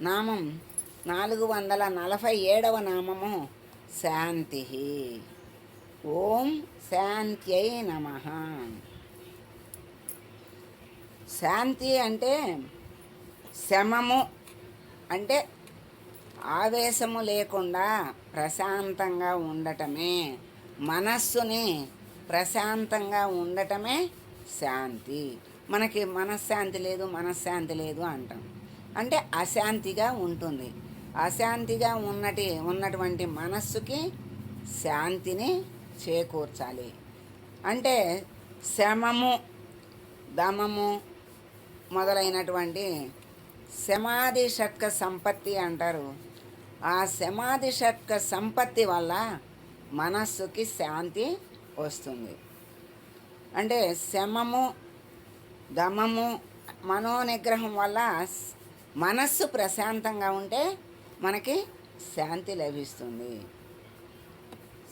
నామం నాలుగు వందల నలభై ఏడవ నామము శాంతి. ఓం శాంత్యై నమ. శాంతి అంటే శమము అంటే ఆవేశము లేకుండా ప్రశాంతంగా ఉండటమే మనస్సుని ప్రశాంతంగా ఉండటమే శాంతి. మనకి మనశ్శాంతి లేదు మనశ్శాంతి లేదు అంటాం. అంటే అశాంతిగా ఉంటుంది. అశాంతిగా ఉన్నటి ఉన్నటువంటి మనస్సుకి శాంతిని చేకూర్చాలి. అంటే శమము దమము మొదలైనటువంటి సమాధి షట్క సంపత్తి అంటారు. ఆ సమాధి షట్క సంపత్తి వల్ల మనస్సుకి శాంతి వస్తుంది. అంటే శమము దమము మనోనిగ్రహం వల్ల మనస్సు ప్రశాంతంగా ఉంటే మనకి శాంతి లభిస్తుంది.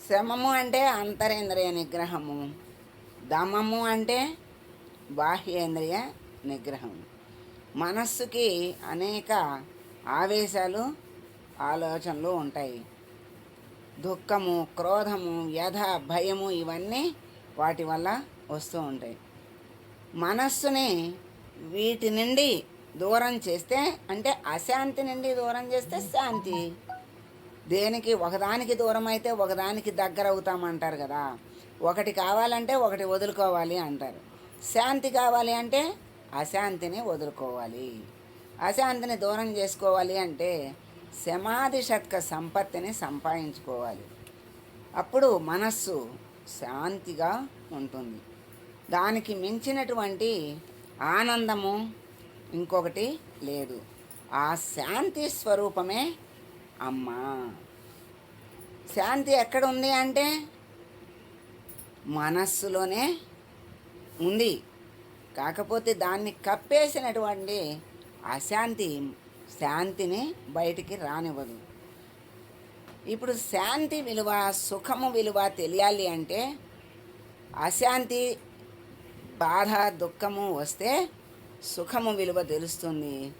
శమము అంటే అంతరేంద్రియ నిగ్రహము. దమము అంటే బాహ్యేంద్రియ నిగ్రహం. మనస్సుకి అనేక ఆవేశాలు ఆలోచనలు ఉంటాయి. దుఃఖము క్రోధము వ్యధ భయము ఇవన్నీ వాటి వల్ల వస్తూ ఉంటాయి. మనస్సుని వీటి నుండి దూరం చేస్తే అంటే అశాంతి నుండి దూరం చేస్తే శాంతి. దేనికి ఒకదానికి దూరం అయితే ఒకదానికి దగ్గర అవుతామంటారు కదా. ఒకటి కావాలంటే ఒకటి వదులుకోవాలి అంటారు. శాంతి కావాలి అంటే అశాంతిని వదులుకోవాలి. అశాంతిని దూరం చేసుకోవాలి అంటే సమాధి షట్క సంపత్తిని సంపాదించుకోవాలి. అప్పుడు మనస్సు శాంతిగా ఉంటుంది. దానికి మించినటువంటి ఆనందము ఇంకొకటి లేదు. ఆ శాంతి స్వరూపమే అమ్మ. శాంతి ఎక్కడ ఉంది అంటే మనస్సులోనే ఉంది. కాకపోతే దాన్ని కప్పేసినటువంటి అశాంతి శాంతిని బయటికి రానివ్వదు. ఇప్పుడు శాంతి విలువ సుఖము విలువ తెలియాలి అంటే అశాంతి బాధ దుఃఖము వస్తే సుఖము విలువ తెలుస్తుంది.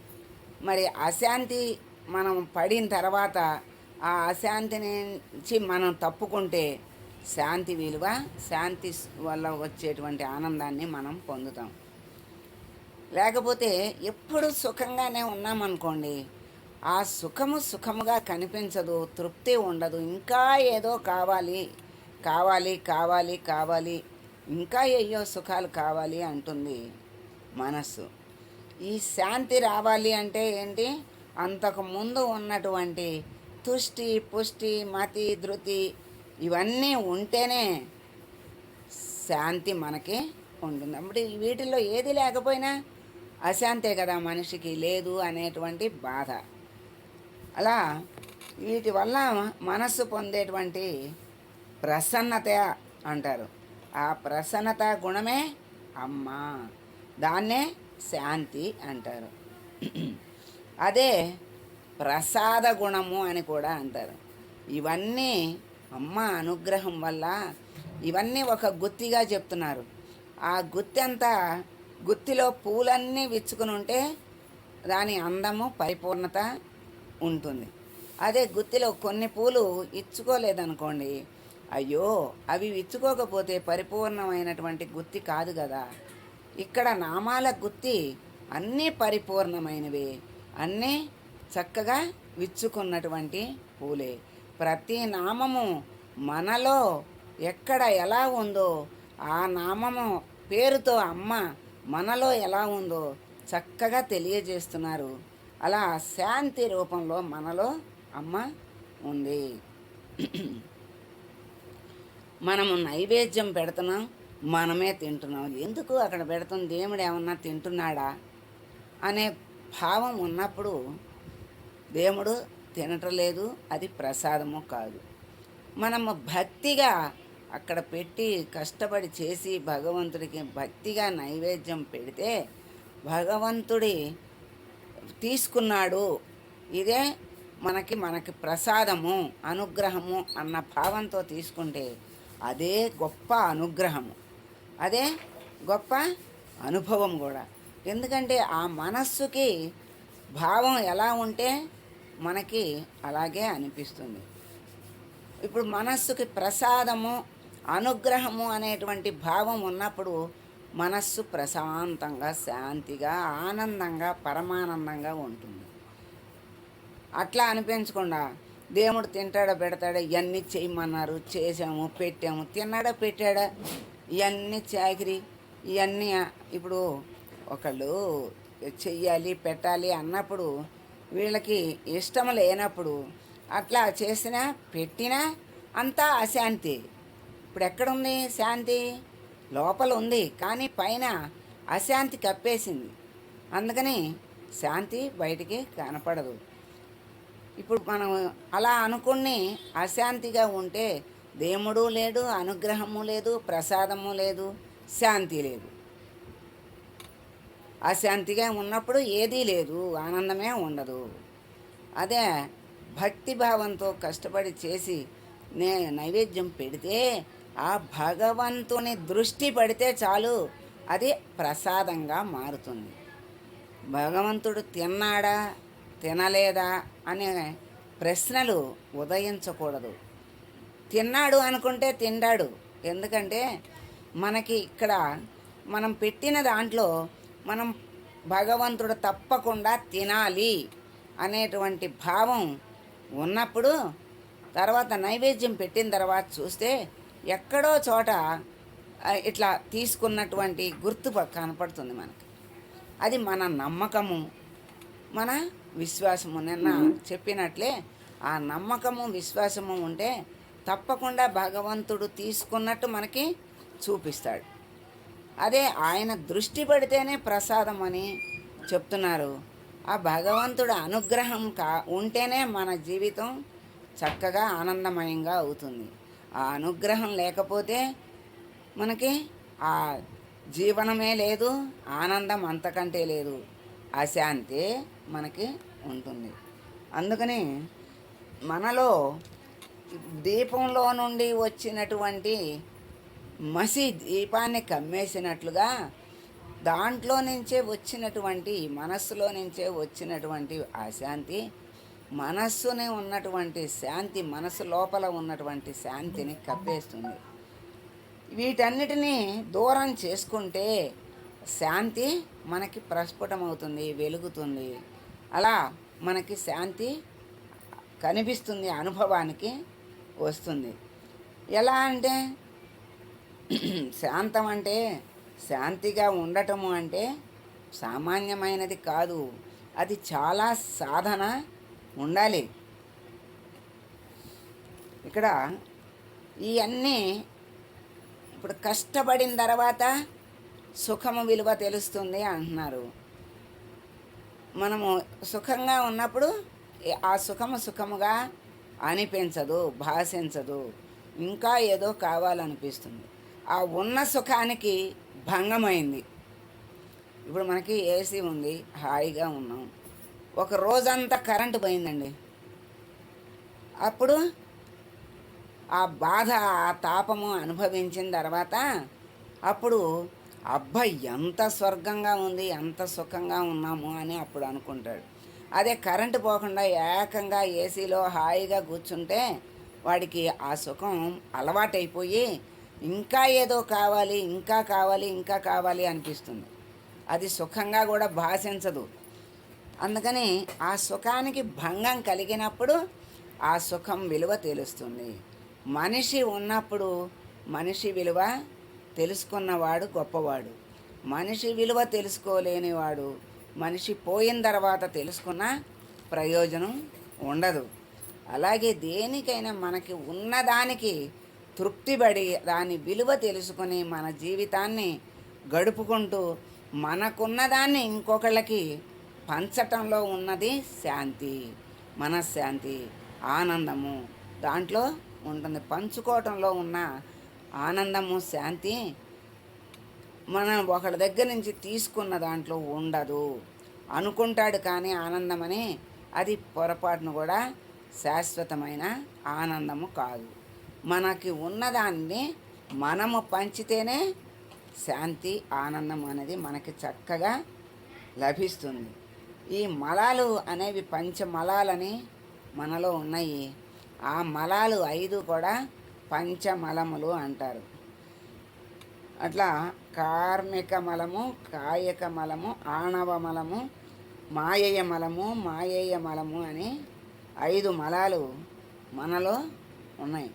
మరి అశాంతి మనం పడిన తర్వాత ఆ అశాంతి నుంచి మనం తప్పుకుంటే శాంతి విలువ శాంతి వల్ల వచ్చేటువంటి ఆనందాన్ని మనం పొందుతాం. లేకపోతే ఎప్పుడు సుఖంగానే ఉన్నామనుకోండి ఆ సుఖము సుఖముగా కనిపించదు తృప్తి ఉండదు. ఇంకా ఏదో కావాలి కావాలి కావాలి కావాలి ఇంకా ఏయో సుఖాలు కావాలి అంటుంది. మనస్సు. ఈ శాంతి రావాలి అంటే ఏంటి? అంతకు ముందు ఉన్నటువంటి తుష్టి పుష్టి మతి ధృతి ఇవన్నీ ఉంటేనే శాంతి మనకి ఉంటుంది. అప్పుడు వీటిల్లో ఏది లేకపోయినా అశాంతే కదా మనిషికి లేదు అనేటువంటి బాధ. అలా వీటి వల్ల మనస్సు పొందేటువంటి ప్రసన్నత అంటారు. ఆ ప్రసన్నత గుణమే అమ్మ. దాన్నే శాంతి అంటారు. అదే ప్రసాద గుణము అని కూడా అంటారు. ఇవన్నీ అమ్మ అనుగ్రహం వల్ల ఇవన్నీ ఒక గుత్తిగా చెప్తున్నారు. ఆ గుత్తి అంతా గుత్తిలో పూలన్నీ విచ్చుకుని ఉంటే దాని అందము పరిపూర్ణత ఉంటుంది. అదే గుత్తిలో కొన్ని పూలు ఇచ్చుకోలేదనుకోండి అయ్యో అవి విచ్చుకోకపోతే పరిపూర్ణమైనటువంటి గుత్తి కాదు కదా. ఇక్కడ నామాల గుత్తి అన్నీ పరిపూర్ణమైనవి. అన్నీ చక్కగా విచ్చుకున్నటువంటి పూలే. ప్రతి నామము మనలో ఎక్కడ ఎలా ఉందో ఆ నామము పేరుతో అమ్మ మనలో ఎలా ఉందో చక్కగా తెలియజేస్తున్నారు. అలా శాంతి రూపంలో మనలో అమ్మ ఉంది. మనము నైవేద్యం పెడుతున్నాం. మనమే తింటున్నాం. ఎందుకు అక్కడ పెడతాం దేవుడు ఏమన్నా తింటున్నాడా? అనే భావం ఉన్నప్పుడు దేవుడు తినటం లేదు అది ప్రసాదము కాదు. మనము భక్తిగా అక్కడ పెట్టి కష్టపడి చేసి భగవంతుడికి భక్తిగా నైవేద్యం పెడితే భగవంతుడి తీసుకున్నాడు. ఇదే మనకి మనకి ప్రసాదము అనుగ్రహము అన్న భావంతో తీసుకుంటే అదే గొప్ప అనుగ్రహము. అదే గొప్ప అనుభవం కూడా. ఎందుకంటే ఆ మనస్సుకి భావం ఎలా ఉంటే మనకి అలాగే అనిపిస్తుంది. ఇప్పుడు మనస్సుకి ప్రసాదము అనుగ్రహము అనేటువంటి భావం ఉన్నప్పుడు మనస్సు ప్రశాంతంగా శాంతిగా ఆనందంగా పరమానందంగా ఉంటుంది. అట్లా అనిపించకుండా దేవుడు తింటాడా పెడతాడా ఇవన్నీ చేయమన్నారు చేసాము పెట్టాము తిన్నాడా పెట్టాడా? ఇవన్నీ చాకిరి ఇవన్నీ ఇప్పుడు ఒకళ్ళు చెయ్యాలి పెట్టాలి అన్నప్పుడు వీళ్ళకి ఇష్టం లేనప్పుడు అట్లా చేసినా పెట్టినా అంతా అశాంతి. ఇప్పుడు ఎక్కడుంది శాంతి? లోపల ఉంది కానీ పైన అశాంతి కప్పేసింది. అందుకని శాంతి బయటికి కనపడదు. ఇప్పుడు మనం అలా అనుకుని అశాంతిగా ఉంటే దేముడు లేడు అనుగ్రహము లేదు ప్రసాదము లేదు శాంతి లేదు. అశాంతిగా ఉన్నప్పుడు ఏదీ లేదు ఆనందమే ఉండదు. అదే భక్తి భావంతో కష్టపడి చేసి నే నైవేద్యం పెడితే ఆ భగవంతుని దృష్టి పడితే చాలు అది ప్రసాదంగా మారుతుంది. భగవంతుడు తిన్నాడా తినలేదా అనే ప్రశ్నలు ఉదయించకూడదు. తిన్నాడు అనుకుంటే తిండాడు. ఎందుకంటే మనకి ఇక్కడ మనం పెట్టిన దాంట్లో మనం భగవంతుడు తప్పకుండా తినాలి అనేటువంటి భావం ఉన్నప్పుడు తర్వాత నైవేద్యం పెట్టిన తర్వాత చూస్తే ఎక్కడో చోట ఇట్లా తీసుకున్నటువంటి గుర్తు కనపడుతుంది మనకి. అది మన నమ్మకము మన విశ్వాసము. నిన్న చెప్పినట్లే ఆ నమ్మకము విశ్వాసము ఉంటే తప్పకుండా భగవంతుడు తీసుకున్నట్టు మనకి చూపిస్తాడు. అదే ఆయన దృష్టి పడితేనే ప్రసాదం అని చెప్తున్నారు. ఆ భగవంతుడు అనుగ్రహం కా ఉంటేనే మన జీవితం చక్కగా ఆనందమయంగా అవుతుంది. ఆ అనుగ్రహం లేకపోతే మనకి ఆ జీవనమే లేదు ఆనందం అంతకంటే లేదు. అశాంతి మనకి ఉంటుంది. అందుకని మనలో దీపంలో నుండి వచ్చినటువంటి మసి దీపాన్ని కమ్మేసినట్లుగా దాంట్లో నుంచే వచ్చినటువంటి మనస్సులో నుంచే వచ్చినటువంటి అశాంతి మనస్సుని ఉన్నటువంటి శాంతి మనసు లోపల ఉన్నటువంటి శాంతిని కప్పేస్తుంది. వీటన్నిటినీ దూరం చేసుకుంటే శాంతి మనకి ప్రస్ఫుటమవుతుంది వెలుగుతుంది. అలా మనకి శాంతి కనిపిస్తుంది అనుభవానికి. వస్తుంది. ఎలా అంటే శాంతం అంటే శాంతిగా ఉండటము అంటే సామాన్యమైనది కాదు. అది చాలా సాధన ఉండాలి. ఇక్కడ ఇవన్నీ ఇప్పుడు కష్టపడిన తర్వాత సుఖము విలువ తెలుస్తుంది అంటున్నారు. మనము సుఖంగా ఉన్నప్పుడు ఆ సుఖము సుఖముగా అనిపించదు భాషించదు ఇంకా ఏదో కావాలనిపిస్తుంది. ఆ ఉన్న సుఖానికి భంగమైంది. ఇప్పుడు మనకి ఏసీ ఉంది హాయిగా ఉన్నాం. ఒక రోజంతా కరెంటు పోయిందండి. అప్పుడు ఆ బాధ ఆ తాపము అనుభవించిన తర్వాత అప్పుడు అబ్బాయి ఎంత స్వర్గంగా ఉంది ఎంత సుఖంగా ఉన్నాము అని అప్పుడు అనుకుంటాడు. అదే కరెంటు పోకుండా ఏకంగా ఏసీలో హాయిగా కూర్చుంటే వాడికి ఆ సుఖం అలవాటైపోయి ఇంకా ఏదో కావాలి ఇంకా కావాలి ఇంకా కావాలి అనిపిస్తుంది. అది సుఖంగా కూడా భాషించదు. అందుకని ఆ సుఖానికి భంగం కలిగినప్పుడు ఆ సుఖం విలువ తెలుస్తుంది. మనిషి ఉన్నప్పుడు మనిషి విలువ తెలుసుకున్నవాడు గొప్పవాడు. మనిషి విలువ తెలుసుకోలేనివాడు మనిషి పోయిన తర్వాత తెలుసుకున్న ప్రయోజనం ఉండదు. అలాగే దేనికైనా మనకి ఉన్నదానికి తృప్తిపడి దాని విలువ తెలుసుకొని మన జీవితాన్ని గడుపుకుంటూ మనకున్నదాన్ని ఇంకొకళ్ళకి పంచటంలో ఉన్నది శాంతి మనశ్శాంతి ఆనందము. దాంట్లో ఉంటుంది. పంచుకోవటంలో ఉన్న ఆనందము శాంతి మనం ఒకళ్ళ దగ్గర నుంచి తీసుకున్న దాంట్లో ఉండదు. అనుకుంటాడు కానీ ఆనందమని అది పొరపాటును కూడా శాశ్వతమైన ఆనందము కాదు. మనకి ఉన్నదాన్ని మనము పంచితేనే శాంతి ఆనందం అనేది మనకి చక్కగా లభిస్తుంది. ఈ మలాలు అనేవి పంచమలాలని మనలో ఉన్నాయి. ఆ మలాలు ఐదు కూడా పంచమలములు అంటారు. అట్లా కార్మిక మలము కాయక మలము ఆణవ మలము మాయయ మలము మాయయ మలము అని ఐదు మలాలు మనలో ఉన్నాయి.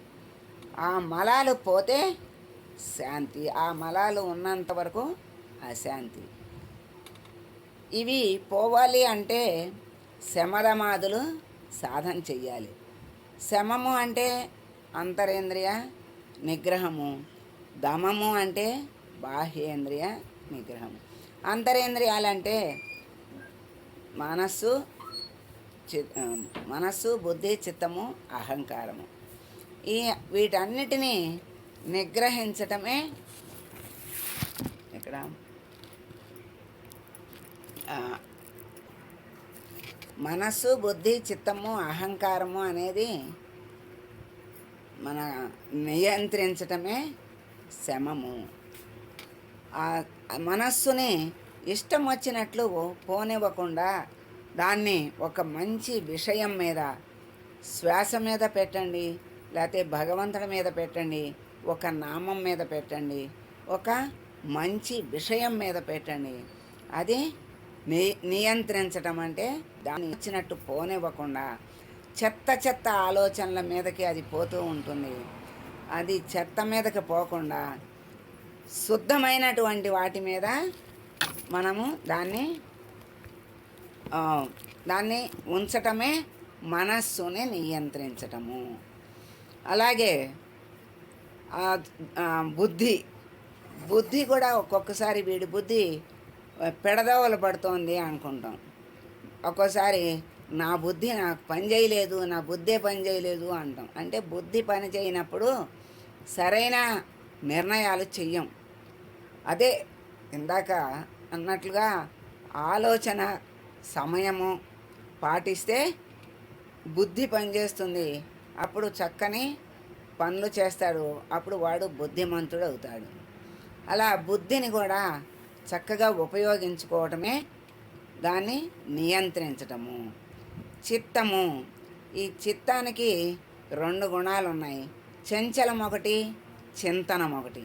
ఆ మలాలు పోతే శాంతి. ఆ మలాలు ఉన్నంత వరకు అశాంతి. ఇవి పోవాలి అంటే శమదమాదులు సాధన చెయ్యాలి. శమము అంటే అంతరేంద్రియ నిగ్రహము. దమము అంటే బాహ్యేంద్రియ నిగ్రహము అంతరేంద్రియాలంటే మనస్సు చి మనస్సు బుద్ధి చిత్తము అహంకారము. ఈ వీటన్నిటినీ నిగ్రహించటమే ఇక్కడ మనస్సు బుద్ధి చిత్తము అహంకారము అనేది మన నియంత్రించటమే శమము ఆ మనస్సుని ఇష్టం వచ్చినట్లు పోనివ్వకుండా దాన్ని ఒక మంచి విషయం మీద శ్వాస మీద పెట్టండి లేకపోతే భగవంతుడి మీద పెట్టండి ఒక నామం మీద పెట్టండి ఒక మంచి విషయం మీద పెట్టండి. అది ని నియంత్రించటం అంటే దాన్ని ఇచ్చినట్టు పోనివ్వకుండా చెత్త చెత్త ఆలోచనల మీదకి అది పోతూ ఉంటుంది. అది చెత్త మీదకి పోకుండా శుద్ధమైనటువంటి వాటి మీద మనము దాన్ని దాన్ని ఉంచటమే మనస్సుని నియంత్రించటము. అలాగే బుద్ధి బుద్ధి కూడా ఒక్కొక్కసారి వీడి బుద్ధి పెడదవలు పడుతోంది అనుకుంటాం. ఒక్కోసారి నా బుద్ధి నాకు పని చేయలేదు నా బుద్ధే పని చేయలేదు అంటాం. అంటే బుద్ధి పని చేయనప్పుడు సరైన నిర్ణయాలు చెయ్యం. అదే ఇందాక అన్నట్లుగా ఆలోచన సమయము పాటిస్తే బుద్ధి పనిచేస్తుంది. అప్పుడు చక్కని పనులు చేస్తాడు. అప్పుడు వాడు బుద్ధిమంతుడు అవుతాడు. అలా బుద్ధిని కూడా చక్కగా ఉపయోగించుకోవటమే దాన్ని నియంత్రించటము. చిత్తము. ఈ చిత్తానికి రెండు గుణాలు ఉన్నాయి చంచలం ఒకటి చింతనం ఒకటి.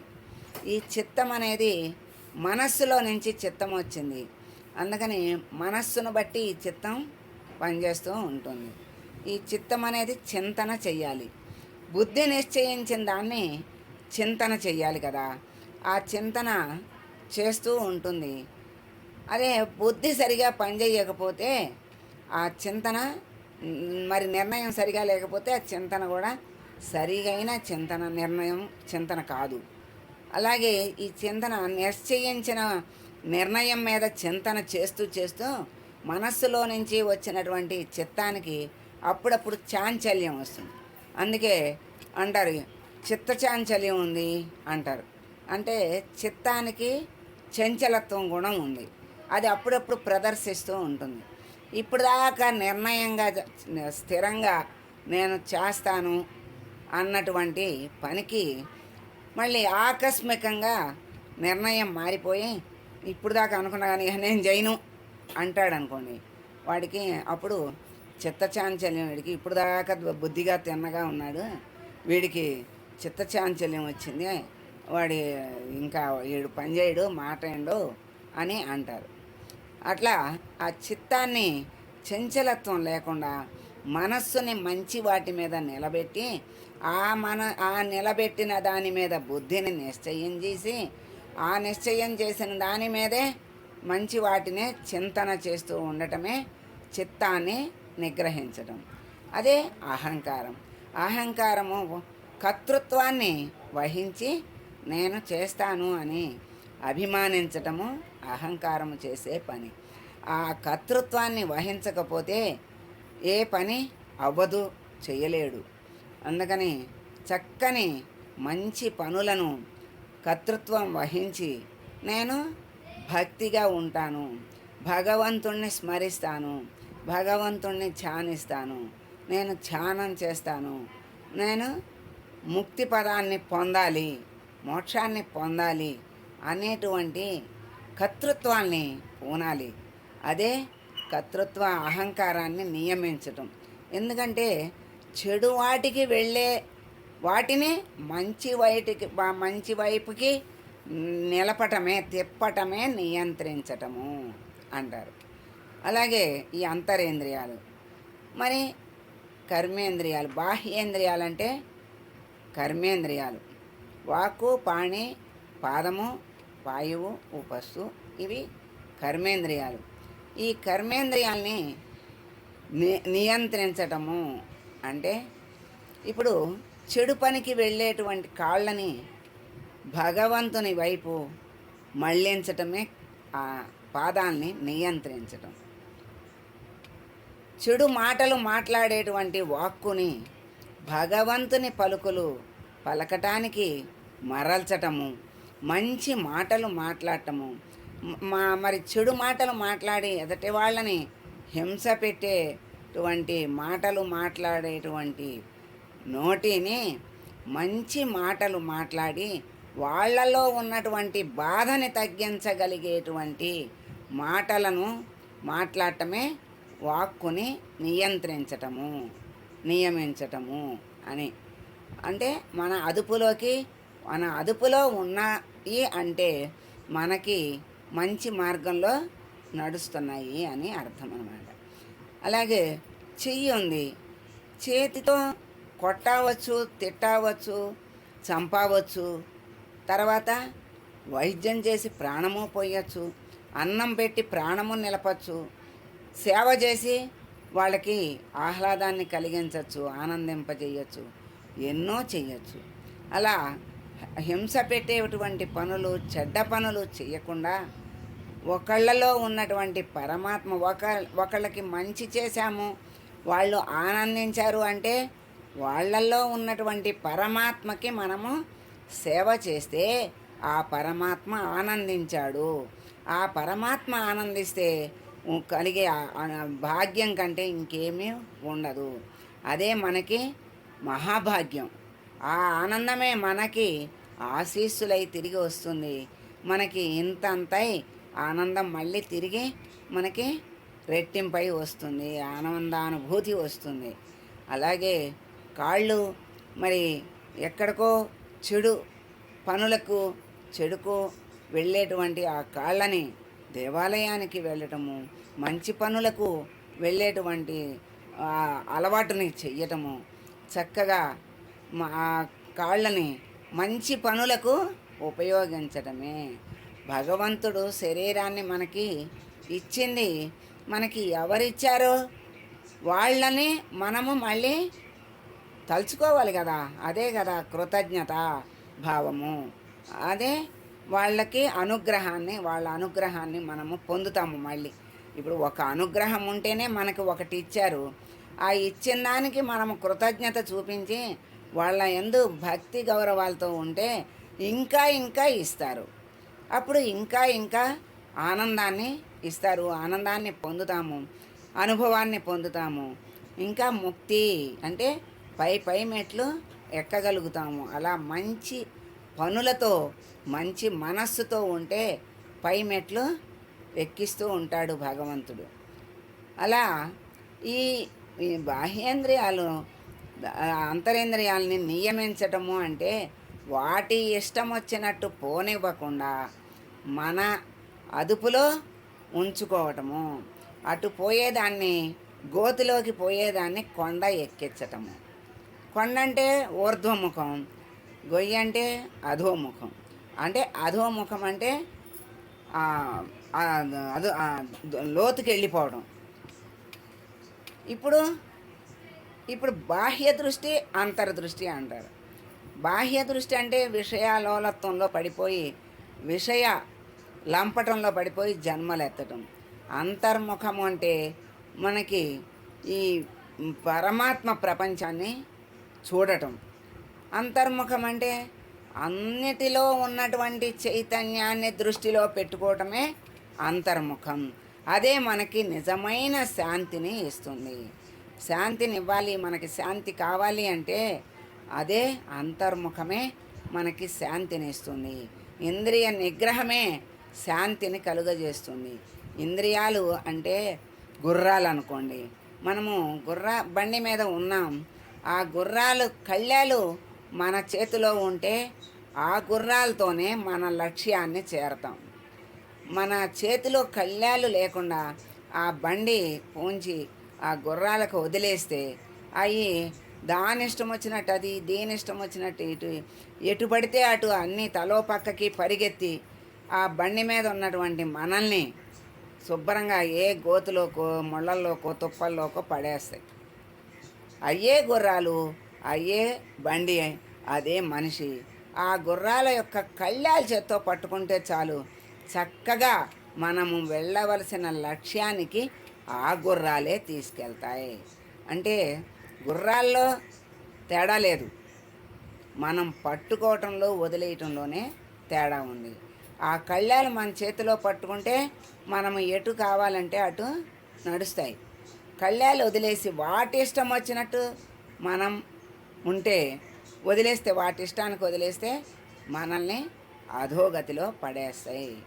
ఈ చిత్తం అనేది మనస్సులో నుంచి చిత్తం వచ్చింది. అందుకని మనస్సును బట్టి ఈ చిత్తం పనిచేస్తూ ఉంటుంది. ఈ చిత్తం అనేది చింతన చెయ్యాలి. బుద్ధి నిశ్చయించిన దాన్ని చింతన చెయ్యాలి కదా. ఆ చింతన చేస్తూ ఉంటుంది. అదే బుద్ధి సరిగా పనిచేయకపోతే ఆ చింతన మరి నిర్ణయం సరిగా లేకపోతే ఆ చింతన కూడా సరిగైన చింతన నిర్ణయం చింతన కాదు. అలాగే ఈ చింతన నిశ్చయించిన నిర్ణయం మీద చింతన చేస్తూ చేస్తూ మనస్సులో నుంచి వచ్చినటువంటి చిత్తానికి అప్పుడప్పుడు చాంచల్యం వస్తుంది. అందుకే అంటారు చిత్త చాంచల్యం ఉంది అంటారు. అంటే చిత్తానికి చంచలత్వం గుణం ఉంది. అది అప్పుడప్పుడు ప్రదర్శిస్తూ ఉంటుంది. ఇప్పుడు దాకా నిర్ణయంగా స్థిరంగా నేను చేస్తాను అన్నటువంటి పనికి మళ్ళీ ఆకస్మికంగా నిర్ణయం మారిపోయి ఇప్పుడు దాకా అనుకున్నా కానీ నేను జైను అంటాడు అనుకోండి వాడికి అప్పుడు చిత్తచాంచల్యం వీడికి ఇప్పుడు దాకా బుద్ధిగా తిన్నగా ఉన్నాడు. వీడికి చిత్తచాంచల్యం వచ్చింది. వాడి ఇంకా వీడు పనిచేయడు మాట అని అంటారు. అట్లా ఆ చిత్తాన్ని చంచలత్వం లేకుండా మనస్సుని మంచి వాటి మీద నిలబెట్టి ఆ మన ఆ నిలబెట్టిన దాని మీద బుద్ధిని నిశ్చయం చేసి ఆ నిశ్చయం చేసిన దాని మీదే మంచి వాటినే చింతన చేస్తూ ఉండటమే చిత్తాన్ని నిగ్రహించడం. అదే అహంకారం. అహంకారము కర్తృత్వాన్ని వహించి నేను చేస్తాను అని అభిమానించటము అహంకారము చేసే పని. ఆ కర్తృత్వాన్ని వహించకపోతే ఏ పని అవ్వదు చేయలేడు. అందుకని చక్కని మంచి పనులను కర్తృత్వం వహించి నేను భక్తిగా ఉంటాను. భగవంతుణ్ణి స్మరిస్తాను. భగవంతుణ్ణి ధ్యానిస్తాను. నేను ధ్యానం చేస్తాను. నేను ముక్తి పదాన్ని పొందాలి మోక్షాన్ని పొందాలి అనేటువంటి కర్తృత్వాన్ని పూనాలి. అదే కర్తృత్వ అహంకారాన్ని నియమించటం. ఎందుకంటే చెడు వాటికి వెళ్ళే వాటిని మంచి వైపుకి మంచి వైపుకి నిలపటమే తిప్పటమే నియంత్రించటము అంటారు. అలాగే ఈ అంతరేంద్రియాలు. మరి కర్మేంద్రియాలు బాహ్యేంద్రియాలు అంటే కర్మేంద్రియాలు. వాక్కు పాణి పాదము వాయువు ఉపస్సు ఇవి కర్మేంద్రియాలు. ఈ కర్మేంద్రియాల్ని ని నియంత్రించటము అంటే ఇప్పుడు చెడు పనికి వెళ్ళేటువంటి కాళ్ళని భగవంతుని వైపు మళ్ళించటమే ఆ పాదాల్ని నియంత్రించటం. చెడు మాటలు మాట్లాడేటువంటి వాక్కుని భగవంతుని పలుకులు పలకటానికి మరల్చటము మంచి మాటలు మాట్లాడటము మా మరి చెడు మాటలు మాట్లాడి ఎదటి వాళ్ళని హింస పెట్టే అటువంటి మాటలు మాట్లాడేటువంటి నోటిని మంచి మాటలు మాట్లాడి వాళ్ళలో ఉన్నటువంటి బాధని తగ్గించగలిగేటువంటి మాటలను మాట్లాడటమే వాక్కుని నియంత్రించటము నియమించటము అని. అంటే మన అదుపులోకి మన అదుపులో ఉన్నాయి అంటే మనకి మంచి మార్గంలో నడుస్తున్నాయి అని అర్థం అన్నమాట అలాగే చెయ్యి ఉంది. చేతితో కొట్టవచ్చు తిట్టవచ్చు చంపవచ్చు. తర్వాత వైద్యం చేసి ప్రాణము పోయచ్చు అన్నం పెట్టి ప్రాణము నిలపచ్చు సేవ చేసి వాళ్ళకి ఆహ్లాదాన్ని కలిగించవచ్చు ఆనందింపజేయచ్చు ఎన్నో చేయొచ్చు అలా హింస పెట్టేటువంటి పనులు చెడ్డ పనులు చేయకుండా ఒకళ్ళలో ఉన్నటువంటి పరమాత్మ ఒక ఒకళ్ళకి మంచి చేశాము వాళ్ళు ఆనందించారు అంటే వాళ్ళల్లో ఉన్నటువంటి పరమాత్మకి మనము సేవ చేస్తే ఆ పరమాత్మ ఆనందించాడు. ఆ పరమాత్మ ఆనందిస్తే కలిగే భాగ్యం కంటే ఇంకేమీ ఉండదు. అదే మనకి మహాభాగ్యం. ఆ ఆనందమే మనకి ఆశీస్సులై తిరిగి వస్తుంది. మనకి ఇంతంతై ఆనందం మళ్ళీ తిరిగి మనకి రెట్టింపై వస్తుంది ఆనందానుభూతి వస్తుంది. అలాగే కాళ్ళు మరి ఎక్కడికో చెడు పనులకు చెడుకు వెళ్ళేటువంటి ఆ కాళ్ళని దేవాలయానికి వెళ్ళటము మంచి పనులకు వెళ్ళేటువంటి అలవాటుని చెయ్యటము చక్కగా మా కాళ్ళని మంచి పనులకు ఉపయోగించటమే. భగవంతుడు శరీరాన్ని మనకి ఇచ్చింది. మనకి ఎవరిచ్చారో? వాళ్ళని మనము మళ్ళీ తలుచుకోవాలి కదా. అదే కదా కృతజ్ఞత భావము. అదే వాళ్ళకి అనుగ్రహాన్ని వాళ్ళ అనుగ్రహాన్ని మనము పొందుతాము మళ్ళీ. ఇప్పుడు ఒక అనుగ్రహం ఉంటేనే మనకి ఒకటి ఇచ్చారు. ఆ ఇచ్చిన దానికి మనము కృతజ్ఞత చూపించి వాళ్ళ ఎందు భక్తి గౌరవాలతో ఉంటే ఇంకా ఇంకా ఇస్తారు. అప్పుడు ఇంకా ఇంకా ఆనందాన్ని ఇస్తారు. ఆనందాన్ని పొందుతాము. అనుభవాన్ని పొందుతాము. ఇంకా ముక్తి అంటే పై పై మెట్లు ఎక్కగలుగుతాము. అలా మంచి పనులతో మంచి మనస్సుతో ఉంటే పై మెట్లు ఎక్కిస్తూ ఉంటాడు భగవంతుడు. అలా ఈ ఈ బాహ్యేంద్రియాలు అంతరేంద్రియాలని నియమించటము అంటే వాటి ఇష్టం వచ్చినట్టు పోనివ్వకుండా మన అదుపులో ఉంచుకోవటము. అటు పోయేదాన్ని గోతిలోకి పోయేదాన్ని కొండ ఎక్కించటము. కొండ అంటే ఊర్ధ్వముఖం గొయ్యి అంటే అధోముఖం అంటే అధోముఖం అంటే అదు లోతుకి వెళ్ళిపోవడం ఇప్పుడు ఇప్పుడు బాహ్య దృష్టి అంతర్దృష్టి అంటారు. బాహ్య దృష్టి అంటే విషయాలోలత్వంలో పడిపోయి విషయ లంపటంలో పడిపోయి జన్మలెత్తటం. అంతర్ముఖము అంటే మనకి ఈ పరమాత్మ ప్రపంచాన్ని చూడటం. అంతర్ముఖం అంటే అన్నిటిలో ఉన్నటువంటి చైతన్యాన్ని దృష్టిలో పెట్టుకోవటమే అంతర్ముఖం. అదే మనకి నిజమైన శాంతిని ఇస్తుంది. శాంతిని ఇవ్వాలి మనకి శాంతి కావాలి అంటే అదే అంతర్ముఖమే మనకి శాంతిని ఇస్తుంది ఇంద్రియ నిగ్రహమే శాంతిని కలుగజేస్తుంది. ఇంద్రియాలు అంటే గుర్రాలు అనుకోండి. మనము గుర్రా బండి మీద ఉన్నాం. ఆ గుర్రాలు కళ్ళాలు మన చేతిలో ఉంటే ఆ గుర్రాలతోనే మన లక్ష్యాన్ని చేరతాం. మన చేతిలో కళ్ళాలు లేకుండా ఆ బండి పూంచి ఆ గుర్రాలకు వదిలేస్తే అవి దాని ఇష్టం వచ్చినట్టు అది దేని ఇష్టం వచ్చినట్టు ఇటు ఎటు పడితే అటు అన్నీ తలో పక్కకి పరిగెత్తి ఆ బండి మీద ఉన్నటువంటి మనల్ని శుభ్రంగా ఏ గోతులోకో ముళ్ళల్లోకో తుప్పల్లోకో పడేస్తాయి. అయ్యే గుర్రాలు అయ్యే బండి అదే మనిషి. ఆ గుర్రాల యొక్క కళ్ళాల చేత్తో పట్టుకుంటే చాలు. చక్కగా మనము వెళ్ళవలసిన లక్ష్యానికి ఆ గుర్రాలే తీసుకెళ్తాయి. అంటే గుర్రాల్లో తేడా లేదు. మనం పట్టుకోవటంలో వదిలేయటంలోనే తేడా ఉంది. ఆ కళ్ళాలు మన చేతిలో పట్టుకుంటే మనం ఎటు కావాలంటే అటు నడుస్తాయి. కళ్ళాలు వదిలేసి వాటి ఇష్టం వచ్చినట్టు మనం ఉంటే వదిలేస్తే వాటి ఇష్టానికి వదిలేస్తే మనల్ని అధోగతిలో పడేస్తాయి.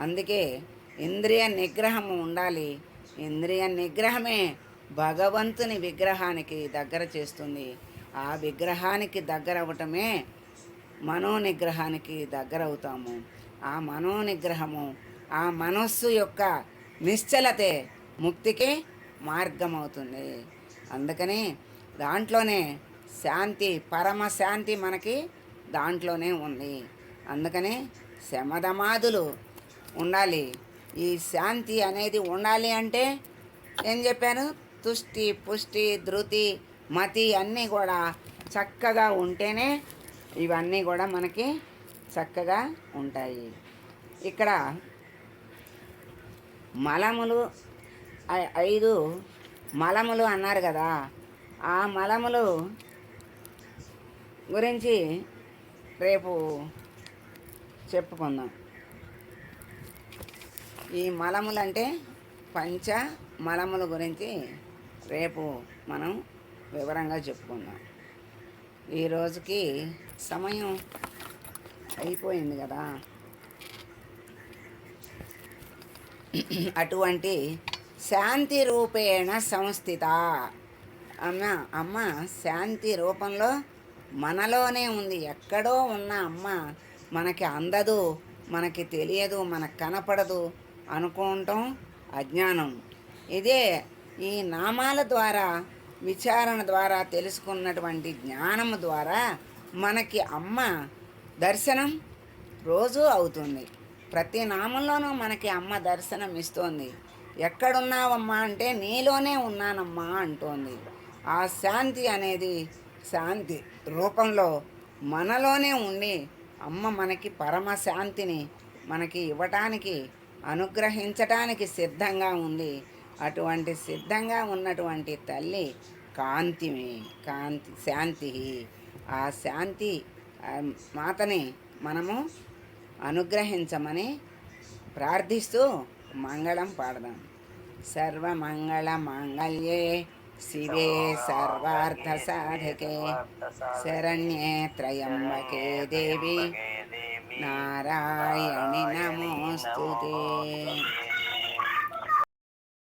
అందుకే ఇంద్రియ నిగ్రహం ఉండాలి. ఇంద్రియ నిగ్రహమే భగవంతుని విగ్రహానికి దగ్గర చేస్తుంది. ఆ విగ్రహానికి దగ్గర అవ్వటమే మనోనిగ్రహానికి దగ్గర అవుతాము ఆ మనోనిగ్రహము ఆ మనస్సు యొక్క నిశ్చలతే ముక్తికి మార్గమవుతుంది. అందుకని దాంట్లోనే శాంతి పరమ శాంతి మనకి దాంట్లోనే ఉంది. అందుకని శమధమాదులు ఉండాలి. ఈ శాంతి అనేది ఉండాలి అంటే ఏం చెప్పాను? తుష్టి పుష్టి ధృతి మతి అన్నీ కూడా చక్కగా ఉంటేనే ఇవన్నీ కూడా మనకి చక్కగా ఉంటాయి. ఇక్కడ మలములు ఐ- ఐదు మలములు అన్నారు కదా. ఆ మలములు గురించి రేపు చెప్పుకుందాం. ఈ మలములు అంటే పంచ మలముల గురించి రేపు మనం వివరంగా చెప్పుకుందాం. ఈ రోజుకి సమయం అయిపోయింది కదా. అటువంటి శాంతి రూపేణ సంస్థిత. అమ్మ అమ్మ శాంతి రూపంలో మనలోనే ఉంది. ఎక్కడో ఉన్న అమ్మ మనకి అందదు మనకి తెలియదు మనకు కనపడదు అనుకోవటం అజ్ఞానం. ఇదే ఈ నామాల ద్వారా విచారణ ద్వారా తెలుసుకున్నటువంటి జ్ఞానం ద్వారా మనకి అమ్మ దర్శనం రోజు అవుతుంది. ప్రతి నామంలోనూ మనకి అమ్మ దర్శనం ఇస్తోంది. ఎక్కడున్నావమ్మా అంటే నీలోనే ఉన్నానమ్మా అంటోంది. ఆ శాంతి అనేది శాంతి రూపంలో మనలోనే ఉండి అమ్మ మనకి పరమ శాంతిని మనకి ఇవ్వటానికి అనుగ్రహించటానికి సిద్ధంగా ఉంది. అటువంటి సిద్ధంగా ఉన్నటువంటి తల్లి కాంతిమే కాంతి శాంతి ఆ శాంతి మాతని మనము అనుగ్రహించమని ప్రార్థిస్తూ మంగళం పాడదాం. సర్వమంగళ మాంగళ్యే శివే సర్వార్థ సాధకే శరణ్యే త్రయంబకే దేవి. నారాయణి నమోస్తుతే.